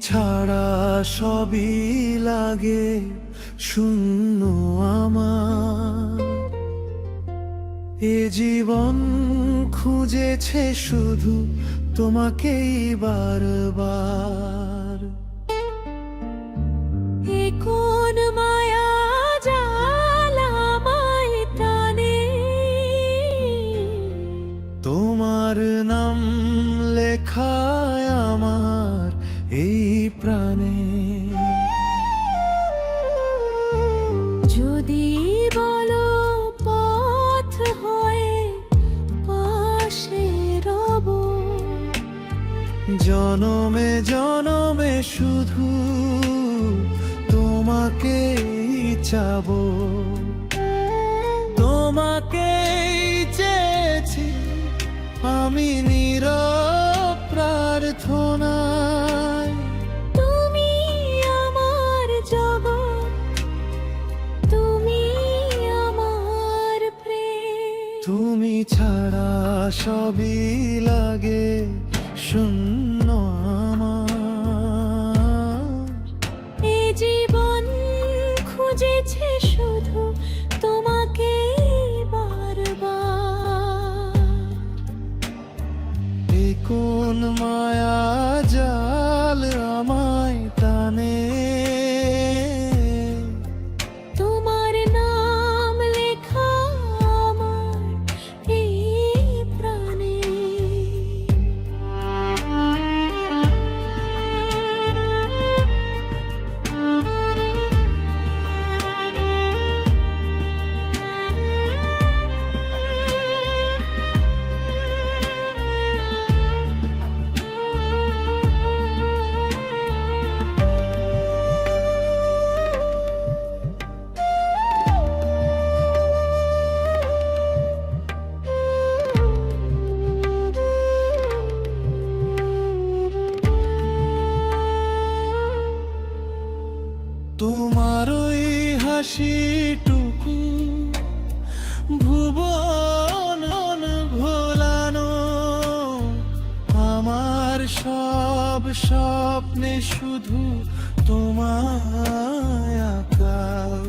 ছাড়া সবই লাগে শূন্য আমার। এ জীবন খুঁজেছে শুধু তোমাকেই বারবার। কোন মায়া টানে? তোমার নাম লেখায় আমার প্রাণে। যদি বলো পথ হয়ে পাশে রব। জনমে জনমে শুধু তোমাকে চাবো। তোমাকে চেয়েছি আমি নির প্রার্থনায় ছাড়া সবই লাগে শূন্য আমার। এই জীবন খুঁজেছে শুধু তোমাকে বারবার। কোন মায়া তোমার ওই হাসিটুকু ভুবন ভোলানো আমার সব স্বপ্নে শুধু তোমায় আঁকাও